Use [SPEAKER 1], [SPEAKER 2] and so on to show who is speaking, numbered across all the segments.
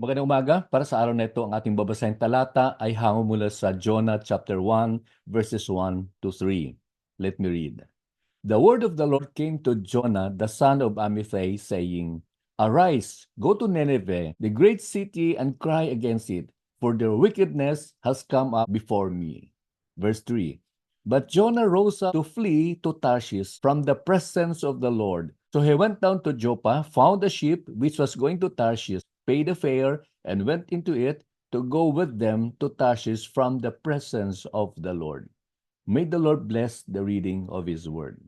[SPEAKER 1] Magandang umaga. Para sa araw na ito, ang ating babasahing talata ay hango mula sa Jonah chapter 1 verses 1 to 3. Let me read. The word of the Lord came to Jonah, the son of Amittai, saying, Arise, go to Nineveh, the great city, and cry against it, for their wickedness has come up before me. Verse 3. But Jonah rose up to flee to Tarshish from the presence of the Lord. So he went down to Joppa, found a ship which was going to Tarshish, paid a fare, and went into it to go with them to Tarshish from the presence of the Lord. May the Lord bless the reading of His Word.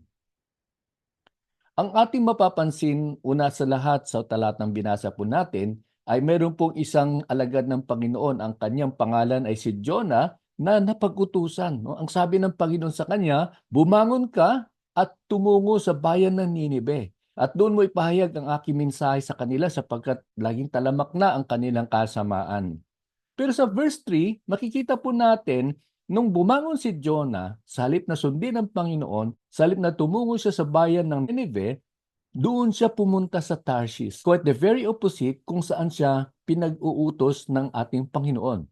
[SPEAKER 1] Ang ating mapapansin, una sa lahat sa talatang binasa po natin, ay meron pong isang alagad ng Panginoon. Ang kanyang pangalan ay si Jonah na napag-utusan. No? Ang sabi ng Panginoon sa kanya, bumangon ka at tumungo sa bayan ng Ninibe. At doon mo ipahayag ang aking mensahe sa kanila sapagkat laging talamak na ang kanilang kasamaan. Pero sa verse 3, makikita po natin nung bumangon si Jonah, sa halip na sundin ng Panginoon, sa halip na tumungo siya sa bayan ng Nineveh, doon siya pumunta sa Tarshish. Quite the very opposite kung saan siya pinag-uutos ng ating Panginoon.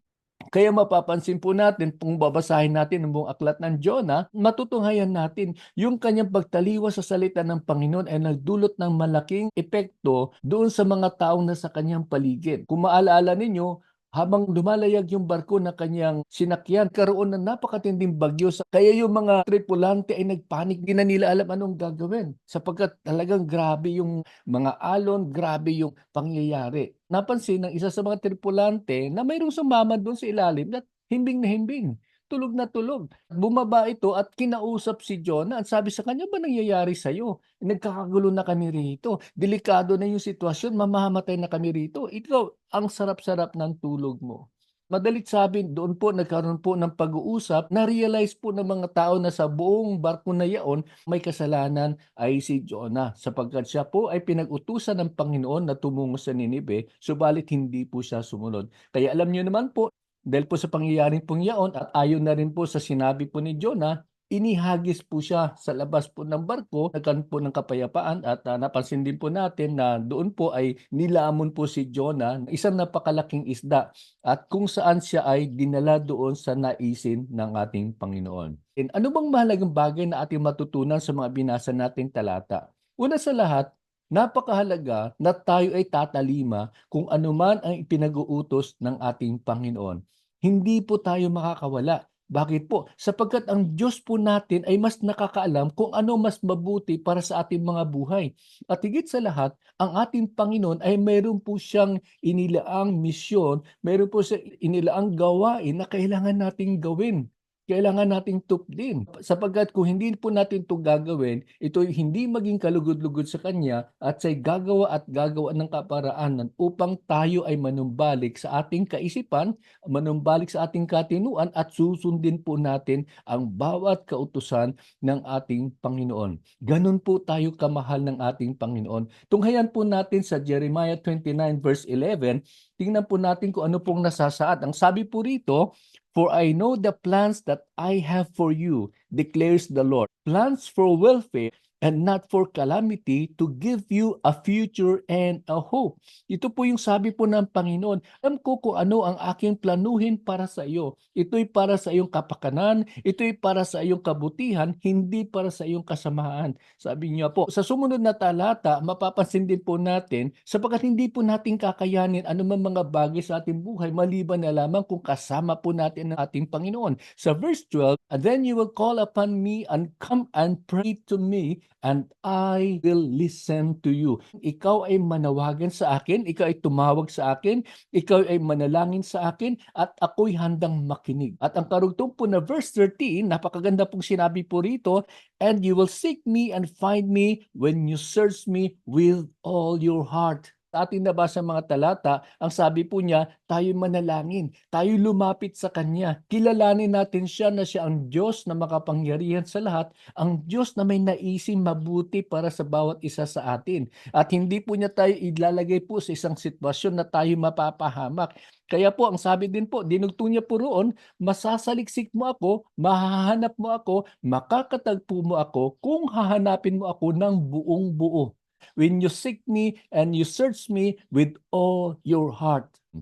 [SPEAKER 1] Kaya mapapansin po natin, kung babasahin natin ang buong aklat ng Jonah, matutunghayan natin yung kanyang pagtaliwa sa salita ng Panginoon ay nagdulot ng malaking epekto doon sa mga taong nasa kanyang paligid. Kung maalaala ninyo, habang lumalayag yung barko na kanyang sinakyan, karoon ng napakatinding bagyo. Kaya yung mga tripulante ay nagpanik, di na nila alam anong gagawin. Sapagkat talagang grabe yung mga alon, grabe yung pangyayari. Napansin ng isa sa mga tripulante na mayroong sumama doon sa ilalim at himbing na himbing tulog na tulog. Bumaba ito at kinausap si Jonah at sabi sa kanya, ba nangyayari sa iyo? Nagkakagulo na kami rito. Delikado na yung sitwasyon, mamamatay na kami rito. Ito, ang sarap-sarap ng tulog mo. Madalit sabi, doon po nagkaroon po ng pag-uusap, na-realize po ng mga tao na sa buong barko na yaon, may kasalanan ay si Jonah. Sapagkat siya po ay pinag-utusan ng Panginoon na tumungo sa Ninibe, subalit hindi po siya sumunod. Kaya alam niyo naman po, dahil po sa pangyayaring pong yaon at ayon na rin po sa sinabi po ni Jonah, inihagis po siya sa labas po ng barko, nagkaroon po ng kapayapaan at uh, napansin din po natin na doon po ay nilamon po si Jonah isang napakalaking isda at kung saan siya ay dinala doon sa naisin ng ating Panginoon. And ano bang mahalagang bagay na ating matutunan sa mga binasa nating talata? Una sa lahat, napakahalaga na tayo ay tatalima kung anuman ang ipinag-uutos ng ating Panginoon hindi po tayo makakawala. Bakit po? Sapagkat ang Diyos po natin ay mas nakakaalam kung ano mas mabuti para sa ating mga buhay. At higit sa lahat, ang ating Panginoon ay mayroon po siyang inilaang misyon, mayroon po siya inilaang gawain na kailangan nating gawin kailangan nating tupdin. Sapagkat kung hindi po natin ito gagawin, ito hindi maging kalugod-lugod sa Kanya at siya'y gagawa at gagawa ng kaparaanan upang tayo ay manumbalik sa ating kaisipan, manumbalik sa ating katinuan at susundin po natin ang bawat kautusan ng ating Panginoon. Ganun po tayo kamahal ng ating Panginoon. Tunghayan po natin sa Jeremiah 29 verse 11, tingnan po natin kung ano pong nasasaad. Ang sabi po rito, For I know the plans that I have for you, declares the Lord. Plans for welfare and not for calamity to give you a future and a hope. Ito po yung sabi po ng Panginoon. Alam ko kung ano ang aking planuhin para sa iyo. Ito'y para sa iyong kapakanan, ito'y para sa iyong kabutihan, hindi para sa iyong kasamaan. Sabi niya po, sa sumunod na talata, mapapansin din po natin, sapagkat hindi po natin kakayanin anumang mga bagay sa ating buhay, maliban na lamang kung kasama po natin ang ating Panginoon. Sa verse 12, And then you will call upon me and come and pray to me and I will listen to you. Ikaw ay manawagan sa akin, ikaw ay tumawag sa akin, ikaw ay manalangin sa akin, at ako'y handang makinig. At ang karugtong po na verse 13, napakaganda pong sinabi po rito, and you will seek me and find me when you search me with all your heart ating nabasa mga talata, ang sabi po niya, tayo manalangin, tayo lumapit sa Kanya. Kilalanin natin siya na siya ang Diyos na makapangyarihan sa lahat, ang Diyos na may naising mabuti para sa bawat isa sa atin. At hindi po niya tayo ilalagay po sa isang sitwasyon na tayo mapapahamak. Kaya po, ang sabi din po, dinugtong niya po roon, masasaliksik mo ako, mahahanap mo ako, makakatagpo mo ako kung hahanapin mo ako ng buong buo. When you seek me and you search me with all your heart. Hmm.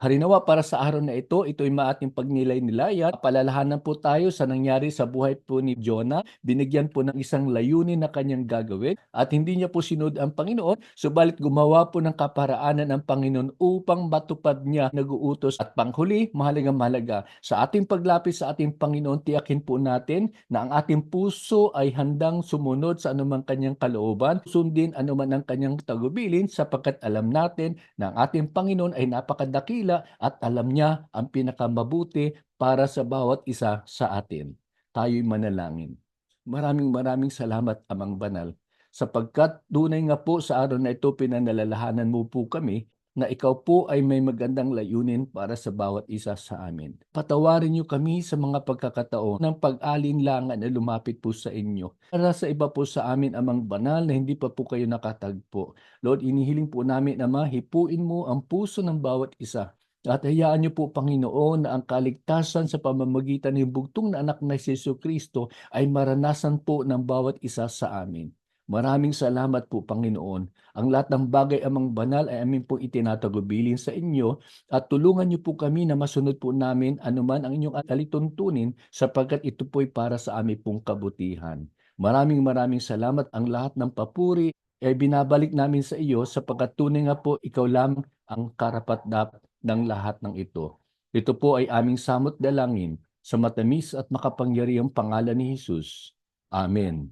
[SPEAKER 1] Harinawa para sa araw na ito, ito ay maating pagnilay-nilayan. Palalahanan po tayo sa nangyari sa buhay po ni Jonah. Binigyan po ng isang layunin na kanyang gagawin at hindi niya po sinunod ang Panginoon, subalit gumawa po ng kaparaanan ang Panginoon upang matupad niya nag-uutos. At panghuli, mahalagang mahalaga, sa ating paglapit sa ating Panginoon, tiyakin po natin na ang ating puso ay handang sumunod sa anumang kanyang kalooban, sundin anuman ang kanyang tagubilin sapagkat alam natin na ang ating Panginoon ay napakadakila at alam niya ang pinakamabuti para sa bawat isa sa atin. Tayo'y manalangin. Maraming maraming salamat, Amang Banal, sapagkat tunay nga po sa araw na ito pinanalalahanan mo po kami na ikaw po ay may magandang layunin para sa bawat isa sa amin. Patawarin niyo kami sa mga pagkakataon ng pag-alinlangan na lumapit po sa inyo. Para sa iba po sa amin amang banal na hindi pa po kayo nakatagpo. Lord, inihiling po namin na mahipuin mo ang puso ng bawat isa. At hayaan niyo po, Panginoon, na ang kaligtasan sa pamamagitan ng bugtong na anak na si Kristo ay maranasan po ng bawat isa sa amin. Maraming salamat po, Panginoon. Ang lahat ng bagay amang banal ay amin po itinatagubilin sa inyo at tulungan niyo po kami na masunod po namin anuman ang inyong alituntunin sapagkat ito po'y para sa amin pong kabutihan. Maraming maraming salamat. Ang lahat ng papuri ay binabalik namin sa iyo sapagkat tunay nga po ikaw lamang ang karapat-dapat ng lahat ng ito. Ito po ay aming samot dalangin sa matamis at makapangyarihang pangalan ni Jesus. Amen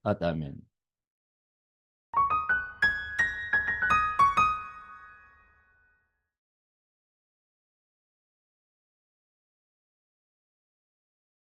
[SPEAKER 1] at Amen.